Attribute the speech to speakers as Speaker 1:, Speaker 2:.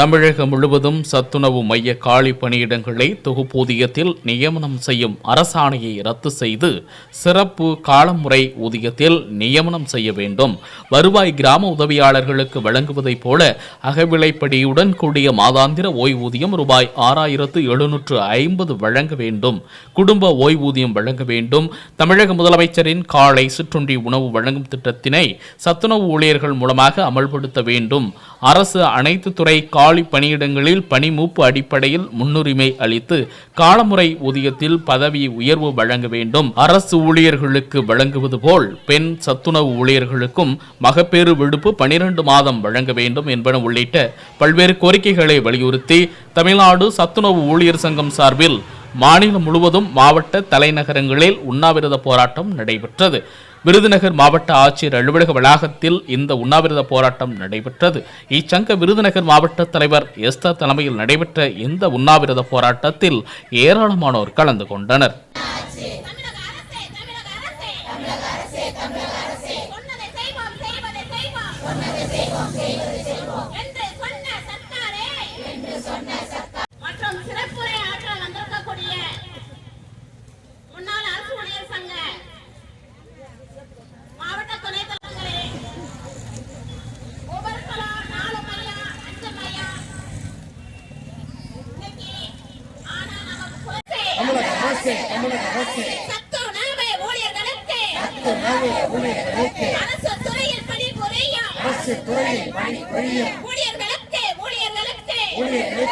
Speaker 1: தமிழகம் முழுவதும் சத்துணவு மைய காலி பணியிடங்களை தொகுப்பூதியத்தில் நியமனம் செய்யும் அரசாணையை ரத்து செய்து சிறப்பு காலமுறை ஊதியத்தில் நியமனம் செய்ய வேண்டும். வருவாய் கிராம உதவியாளர்களுக்கு வழங்குவதைப் போல அகவிலைப்படியுடன் கூடிய மாதாந்திர ஓய்வூதியம் ரூபாய் ஆறாயிரத்து எழுநூற்று ஐம்பது வழங்க வேண்டும். குடும்ப ஓய்வூதியம் வழங்க வேண்டும். தமிழக முதலமைச்சரின் காலை சிற்றுண்டி உணவு வழங்கும் திட்டத்தினை சத்துணவு ஊழியர்கள் மூலமாக அமல்படுத்த வேண்டும். அரசு அனைத்து துறை கால காலி பணியிடங்களில் பணிமூப்பு அடிப்படையில் முன்னுரிமை அளித்து காலமுறை ஊதியத்தில் பதவி உயர்வு வழங்க வேண்டும். அரசு ஊழியர்களுக்கு வழங்குவது போல் பெண் சத்துணவு ஊழியர்களுக்கும் மகப்பேறு விடுப்பு பனிரெண்டு மாதம் வழங்க வேண்டும் என்பன உள்ளிட்ட பல்வேறு கோரிக்கைகளை வலியுறுத்தி தமிழ்நாடு சத்துணவு ஊழியர் சங்கம் சார்பில் மாநிலம் முழுவதும் மாவட்ட தலைநகரங்களில் உண்ணாவிரத போராட்டம் நடைபெற்றது. விருதுநகர் மாவட்ட ஆட்சியர் அலுவலக வளாகத்தில் இந்த உண்ணாவிரத போராட்டம் நடைபெற்றது. இச்சங்க விருதுநகர் மாவட்ட தலைவர் எஸ்தர் தலைமையில் நடைபெற்ற இந்த உண்ணாவிரத போராட்டத்தில் ஏராளமானோர் கலந்து கொண்டனர்.
Speaker 2: அரசே தமிழக அரசே
Speaker 3: சத்துணவு ஊழியர்களுக்கு
Speaker 2: ஊழியர்களுக்கு
Speaker 3: அரசு துறையில் பணிபுரியும்
Speaker 2: அரசு துறையில் பணிபுரியும்
Speaker 3: ஊழியர்களுக்கு ஊழியர்களுக்கு
Speaker 2: ஊழியர்களுக்கு